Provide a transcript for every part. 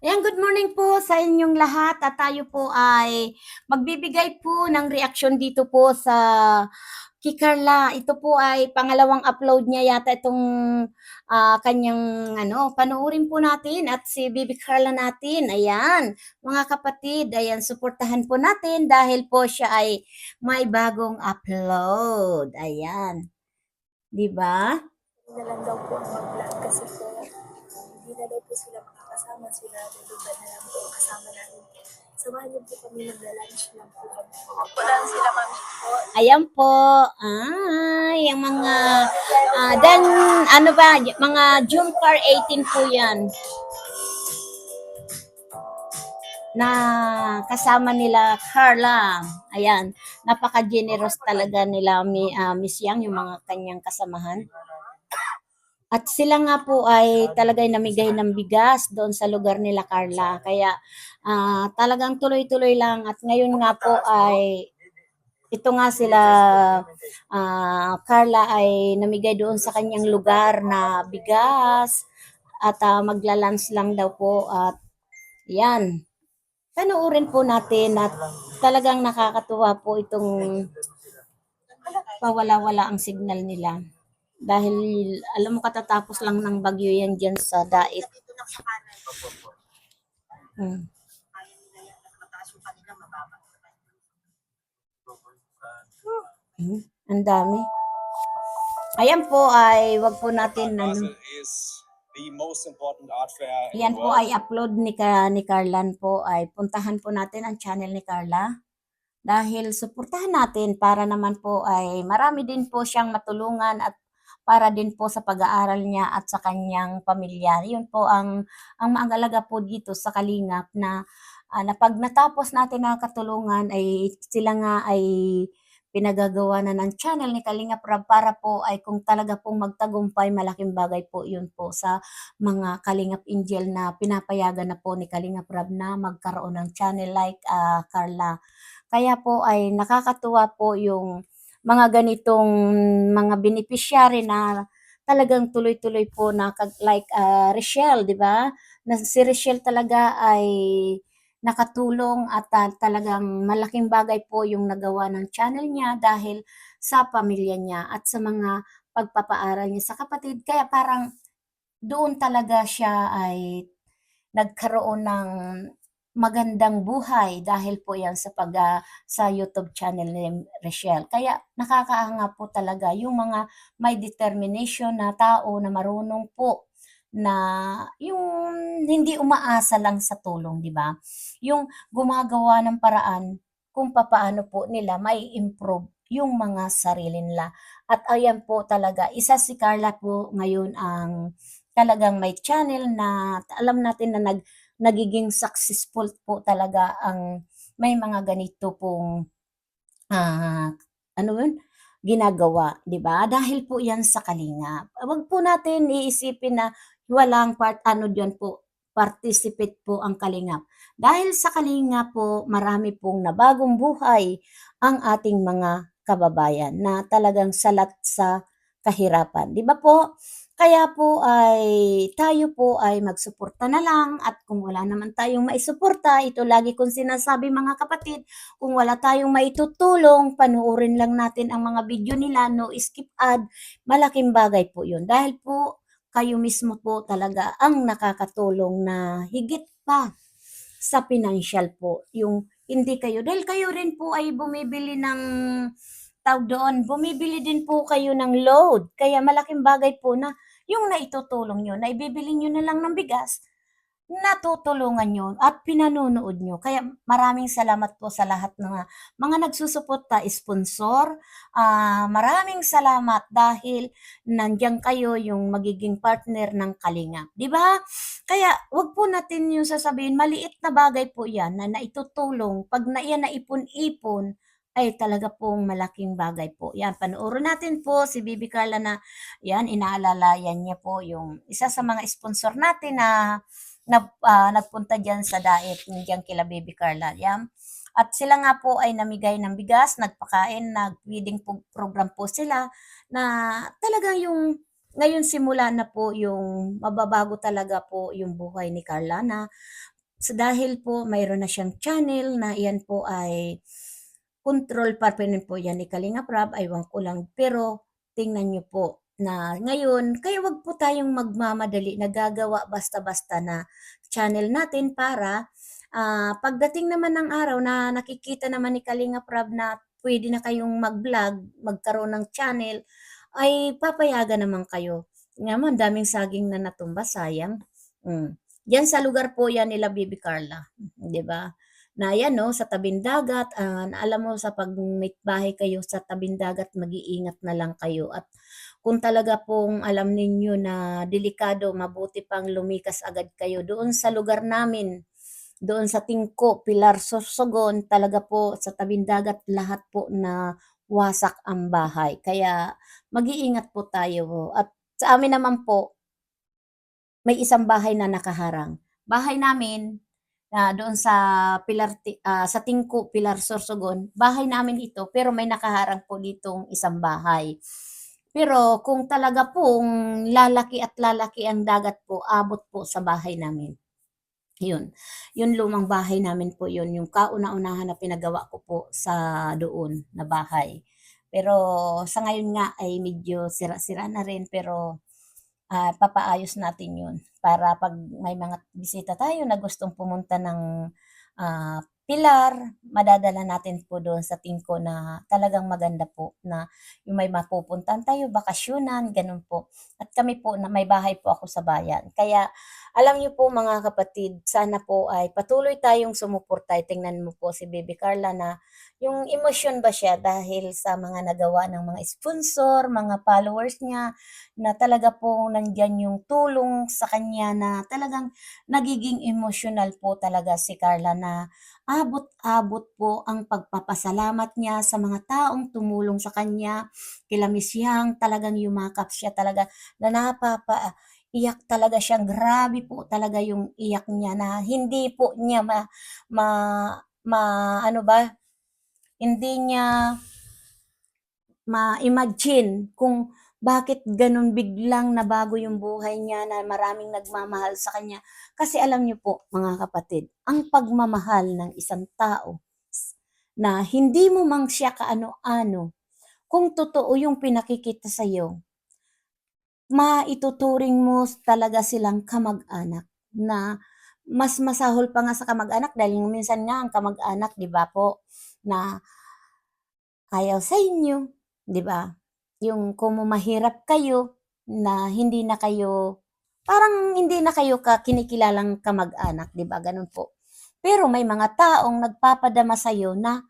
Ayan, good morning po sa inyong lahat at tayo po ay magbibigay po ng reaksyon dito po sa kay Carla. Ito po ay pangalawang upload niya yata itong ah, kanyang ano, panoorin po natin at si Bibi Carla natin. Ayan, mga kapatid, ayan, suportahan po natin dahil po siya ay may bagong upload. Ayan. 'Di ba? na lang daw po ang mag-vlog kasi po hindi na daw po sila makakasama. Sila luluban na lang po ang kasama namin. Samahan niyo po kami magla-lunch lang po kami. Po lang sila mami po. Ayan po. Ay, yung mga ah, dan ano ba, mga June car 18 po 'yan. Na kasama nila Carla. Ayan, napaka-generous talaga nila ah, Miss Yang yung mga kanyang kasamahan. At sila nga po ay talagang namigay ng bigas doon sa lugar nila Carla. Kaya ah, talagang tuloy-tuloy lang at ngayon nga po ay ito nga sila ah, Carla ay namigay doon sa kanyang lugar na bigas at uh, maglalans lang daw po at yan. Panoorin po natin at talagang nakakatuwa po itong pawala-wala ang signal nila. Dahil alam mo katatapos lang ng bagyo yan dyan sa Dait. Hmm. Hmm, ang dami. Ayan po ay wag po natin ano. Basel is the most important art fair in Yan po ay upload ni, Ka, ni Carlan po ay puntahan po natin ang channel ni Carla dahil suportahan natin para naman po ay marami din po siyang matulungan at para din po sa pag-aaral niya at sa kanyang pamilya. Yun po ang ang maangalaga po dito sa Kalingap na ah, na pag natapos natin ang katulungan ay sila nga ay pinagagawa na ng channel ni Kalingap Rab para po ay kung talaga pong magtagumpay, malaking bagay po yun po sa mga Kalingap Angel na pinapayagan na po ni Kalingap Rab na magkaroon ng channel like ah, Carla. Kaya po ay nakakatuwa po yung mga ganitong mga beneficiary na talagang tuloy-tuloy po na like ah, Rochelle, 'di ba? Na si Rochelle talaga ay nakatulong at ah, talagang malaking bagay po yung nagawa ng channel niya dahil sa pamilya niya at sa mga pagpapaaral niya sa kapatid. Kaya parang doon talaga siya ay nagkaroon ng magandang buhay dahil po yan sa pag ah, sa YouTube channel ni Rochelle. Kaya nakakaanga po talaga yung mga may determination na tao na marunong po na yung hindi umaasa lang sa tulong, di ba? Yung gumagawa ng paraan kung papaano po nila may improve yung mga sarili nila. At ayan po talaga, isa si Carla po ngayon ang talagang may channel na alam natin na nag nagiging successful po talaga ang may mga ganito pong ah, ano yun? ginagawa, 'di ba? Dahil po 'yan sa Kalingap. Wag po natin iisipin na walang part ano diyan po participate po ang Kalingap. Dahil sa Kalingap po, marami pong nabagong buhay ang ating mga kababayan na talagang salat sa kahirapan. 'Di ba po? Kaya po ay tayo po ay magsuporta na lang at kung wala naman tayong maisuporta, ito lagi kong sinasabi mga kapatid, kung wala tayong maitutulong, panuorin lang natin ang mga video nila, no skip ad, malaking bagay po yun. Dahil po kayo mismo po talaga ang nakakatulong na higit pa sa financial po. Yung hindi kayo, dahil kayo rin po ay bumibili ng tawag doon, bumibili din po kayo ng load. Kaya malaking bagay po na yung naitutulong nyo, na ibibili nyo na lang ng bigas, natutulungan nyo at pinanunood nyo. Kaya maraming salamat po sa lahat ng mga, mga nagsusuporta, sponsor. Ah, maraming salamat dahil nandiyan kayo yung magiging partner ng Kalinga. Di ba? Kaya wag po natin yung sasabihin, maliit na bagay po yan na naitutulong. Pag na yan naipon-ipon, ay talaga pong malaking bagay po. Yan, panoorin natin po si Bibi Carla na yan, inaalalayan niya po yung isa sa mga sponsor natin na na ah, nagpunta diyan sa diet diyan kila Baby Carla. Yan. At sila nga po ay namigay ng bigas, nagpakain, nag-feeding program po sila na talagang yung ngayon simula na po yung mababago talaga po yung buhay ni Carla na sa dahil po mayroon na siyang channel na iyan po ay control pa rin po yan ni Kalinga Prab, aywan ko lang. Pero tingnan nyo po na ngayon, kaya wag po tayong magmamadali na gagawa basta-basta na channel natin para ah, pagdating naman ng araw na nakikita naman ni Kalinga Prab na pwede na kayong mag-vlog, magkaroon ng channel, ay papayagan naman kayo. Nga mo, daming saging na natumba, sayang. Mm. Yan sa lugar po yan nila Bibi Carla, 'di ba? Na yan no, sa tabing dagat, ah, na alam mo sa pag may bahay kayo sa tabing dagat, mag-iingat na lang kayo at kung talaga pong alam ninyo na delikado, mabuti pang lumikas agad kayo doon sa lugar namin. Doon sa Tingko, Pilar, Sorsogon, talaga po sa tabing dagat lahat po na wasak ang bahay. Kaya mag-iingat po tayo. At sa amin naman po, may isang bahay na nakaharang. Bahay namin na doon sa Pilar ah, sa Tingko, Pilar Sorsogon, bahay namin ito pero may nakaharang po ditong isang bahay. Pero kung talaga pong lalaki at lalaki ang dagat po, abot po sa bahay namin. Yun. Yung lumang bahay namin po yun, yung kauna-unahan na pinagawa ko po sa doon na bahay. Pero sa ngayon nga ay medyo sira-sira na rin pero ah, papaayos natin yun para pag may mga bisita tayo na gustong pumunta ng ah, Pilar, madadala natin po doon sa tingko na talagang maganda po na yung may mapupuntahan tayo, bakasyonan, ganun po. At kami po, na may bahay po ako sa bayan. Kaya alam niyo po mga kapatid, sana po ay patuloy tayong sumuporta. Tingnan mo po si Baby Carla na yung emosyon ba siya dahil sa mga nagawa ng mga sponsor, mga followers niya, na talaga po nandyan yung tulong sa kanya na talagang nagiging emotional po talaga si Carla na abot-abot po ang pagpapasalamat niya sa mga taong tumulong sa kanya. Kila Miss Yang, talagang yumakap siya talaga na napapa iyak talaga siyang grabe po talaga yung iyak niya na hindi po niya ma, ma, ma ano ba, hindi niya ma-imagine kung bakit ganun biglang nabago yung buhay niya na maraming nagmamahal sa kanya. Kasi alam niyo po, mga kapatid, ang pagmamahal ng isang tao na hindi mo mang siya kaano-ano, kung totoo yung pinakikita sa iyo, maituturing mo talaga silang kamag-anak na mas masahol pa nga sa kamag-anak dahil minsan nga ang kamag-anak, 'di ba po, na ayaw sa inyo, 'di ba? Yung kung mahirap kayo na hindi na kayo parang hindi na kayo ka kinikilalang kamag-anak, 'di ba? Ganun po. Pero may mga taong nagpapadama sa iyo na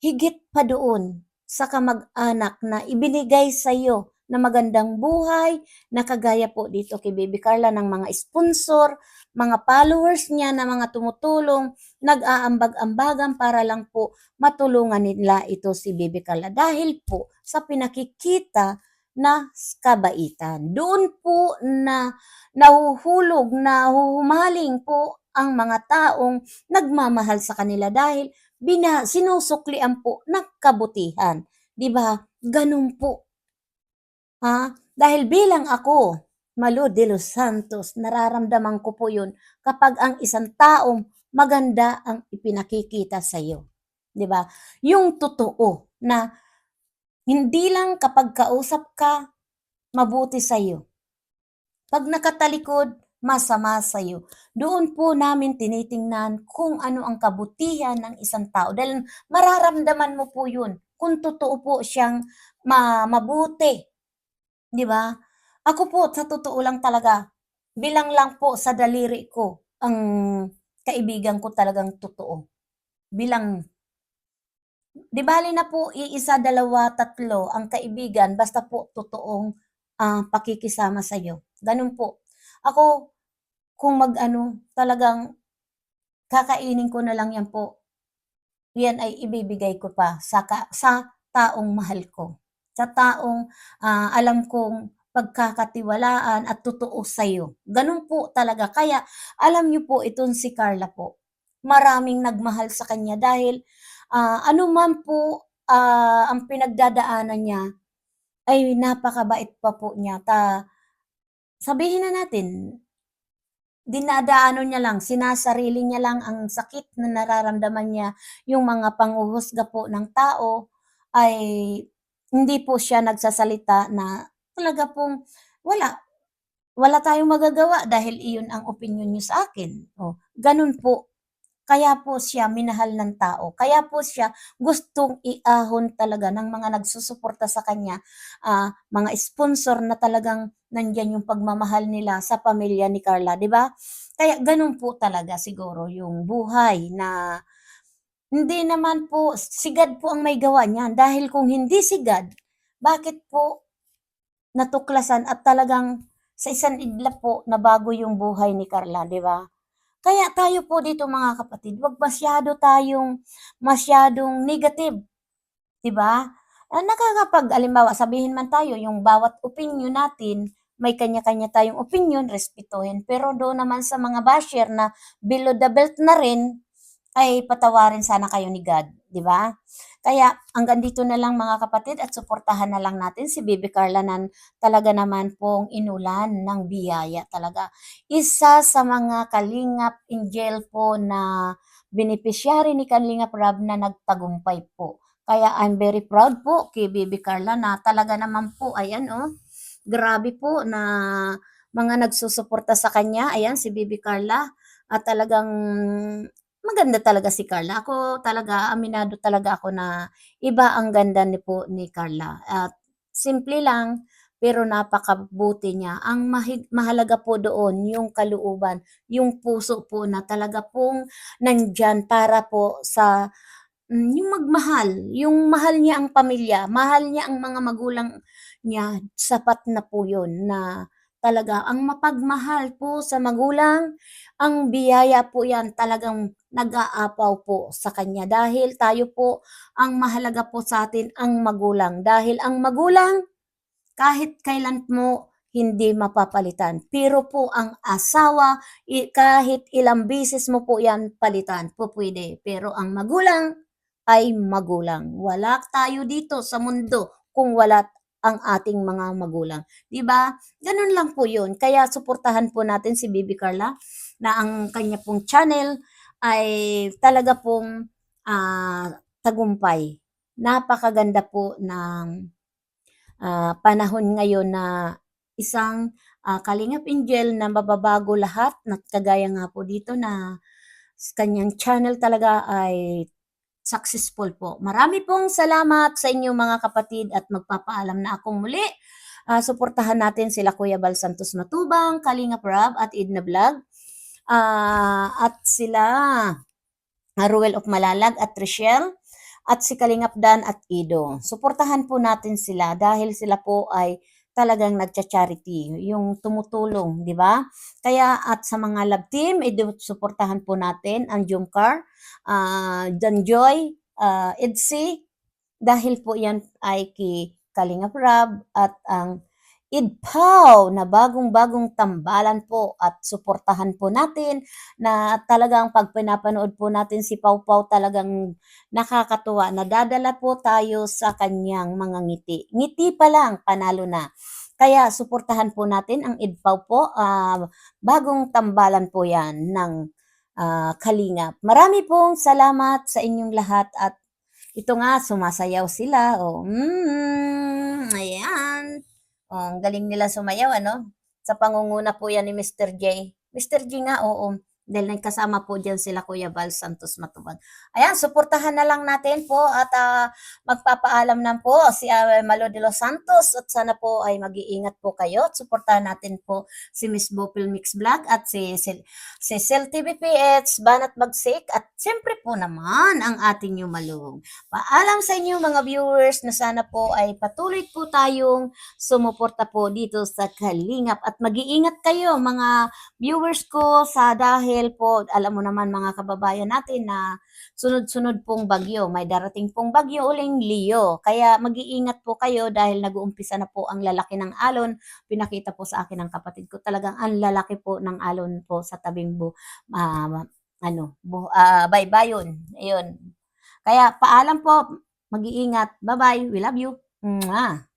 higit pa doon sa kamag-anak na ibinigay sa iyo na magandang buhay, na kagaya po dito kay Baby Carla ng mga sponsor, mga followers niya na mga tumutulong, nag-aambag-ambagan para lang po matulungan nila ito si Baby Carla dahil po sa pinakikita na kabaitan. Doon po na nahuhulog, nahuhumaling po ang mga taong nagmamahal sa kanila dahil bina, sinusuklian po ng kabutihan. 'Di ba? Ganun po. Ha? Dahil bilang ako, Malu de los Santos, nararamdaman ko po yun kapag ang isang taong maganda ang ipinakikita sa iyo. 'Di ba? Yung totoo na hindi lang kapag kausap ka, mabuti sa iyo. Pag nakatalikod, masama sa iyo. Doon po namin tinitingnan kung ano ang kabutihan ng isang tao. Dahil mararamdaman mo po yun kung totoo po siyang ma mabuti. 'Di ba? Ako po, sa totoo lang talaga, bilang lang po sa daliri ko ang kaibigan ko talagang totoo. Bilang, di bali na po iisa, dalawa, tatlo ang kaibigan basta po totoong ah, pakikisama sa iyo. Ganun po. Ako, kung mag-ano, talagang kakainin ko na lang yan po. Yan ay ibibigay ko pa sa, sa taong mahal ko. Sa taong ah, alam kong pagkakatiwalaan at totoo sa iyo. Ganun po talaga. Kaya alam niyo po itong si Carla po. Maraming nagmahal sa kanya dahil ah, ano man po ah, ang pinagdadaanan niya ay napakabait pa po niya. Ta, sabihin na natin, dinadaano niya lang, sinasarili niya lang ang sakit na nararamdaman niya, yung mga panghuhusga po ng tao ay hindi po siya nagsasalita na talaga pong wala, wala tayong magagawa dahil iyon ang opinyon niyo sa akin. O, ganun po. Kaya po siya minahal ng tao. Kaya po siya gustong iahon talaga ng mga nagsusuporta sa kanya, ah, mga sponsor na talagang nandiyan yung pagmamahal nila sa pamilya ni Carla, 'di ba? Kaya ganun po talaga siguro yung buhay na hindi naman po si God po ang may gawa niyan dahil kung hindi si God, bakit po natuklasan at talagang sa isang iglap po nabago yung buhay ni Carla, 'di ba? Kaya tayo po dito mga kapatid, wag masyado tayong masyadong negative, 'di ba? Ah, nakakapag halimbawa sabihin man tayo yung bawat opinyon natin, may kanya-kanya tayong opinyon, respetuhin. Pero doon naman sa mga basher na below the belt na rin, ay patawarin sana kayo ni God, 'di ba? Kaya hanggang dito na lang mga kapatid at suportahan na lang natin si Bibi Carla na talaga naman pong inulan ng biyaya talaga. Isa sa mga kalingap angel po na beneficiary ni Kalingap Rab na nagtagumpay po. Kaya I'm very proud po kay Bibi Carla na talaga naman po, ayan oh, grabe po na mga nagsusuporta sa kanya. Ayan si Bibi Carla at talagang maganda talaga si Carla. Ako talaga, aminado talaga ako na iba ang ganda ni po ni Carla. At simple lang, pero napakabuti niya. Ang mahig, mahalaga po doon yung kalooban, yung puso po na talaga pong nandyan para po sa mm, yung magmahal, yung mahal niya ang pamilya, mahal niya ang mga magulang niya, sapat na po yun na talaga ang mapagmahal po sa magulang, ang biyaya po yan talagang nag-aapaw po sa kanya dahil tayo po ang mahalaga po sa atin ang magulang dahil ang magulang kahit kailan mo hindi mapapalitan. Pero po ang asawa, kahit ilang beses mo po yan palitan, po pwede. Pero ang magulang ay magulang. Wala tayo dito sa mundo kung wala ang ating mga magulang. 'Di ba? Ganun lang po 'yun. Kaya suportahan po natin si Bibi Carla na ang kanya pong channel ay talaga pong ah, tagumpay. Napakaganda po ng ah, panahon ngayon na isang ah, Kalingap Angel na mababago lahat na kagaya nga po dito na kanyang channel talaga ay successful po. Marami pong salamat sa inyong mga kapatid at magpapaalam na akong muli. Ah, suportahan natin sila Kuya Bal Santos Matubang, Kalingap Rab at Idna Vlog. Ah, at sila ah, Ruel of Malalag at Trishelle at si Kalingap Dan at Ido. Suportahan po natin sila dahil sila po ay talagang nagcha-charity, yung tumutulong, di ba? Kaya at sa mga love team, ito suportahan po natin ang Jumcar, uh, John Joy, uh, Edsi, dahil po yan ay kay Kalingap Rab at ang Idpaw na bagong-bagong tambalan po at suportahan po natin na talagang pag pinapanood po natin si Pau Pau talagang nakakatuwa. Nadadala po tayo sa kanyang mga ngiti. Ngiti pa lang, panalo na. Kaya suportahan po natin ang Idpaw po. ah, bagong tambalan po yan ng ah, Kalingap. Marami pong salamat sa inyong lahat at ito nga, sumasayaw sila. Oh, mm, ayan. Ang galing nila sumayaw, ano? Sa pangunguna po yan ni Mr. J. Mr. J nga, oo. Dahil nagkasama po dyan sila Kuya Val Santos Matubag. Ayan, suportahan na lang natin po at ah, magpapaalam na po si ah, Malo de los Santos at sana po ay mag-iingat po kayo at suportahan natin po si Miss Bopil Mix Vlog at si, si, si Cel TV PH, Banat Bagsik at siyempre po naman ang ating yung malung. Paalam sa inyo mga viewers na sana po ay patuloy po tayong sumuporta po dito sa Kalingap at mag-iingat kayo mga viewers ko sa dahil po alam mo naman mga kababayan natin na sunod-sunod pong bagyo. May darating pong bagyo uling Leo. Kaya mag-iingat po kayo dahil nag-uumpisa na po ang lalaki ng alon. Pinakita po sa akin ng kapatid ko talagang ang lalaki po ng alon po sa tabing bu ah, ano, bu, ah, baybayon. Ayun. Kaya paalam po, mag-iingat. Bye-bye. We love you. Mwah.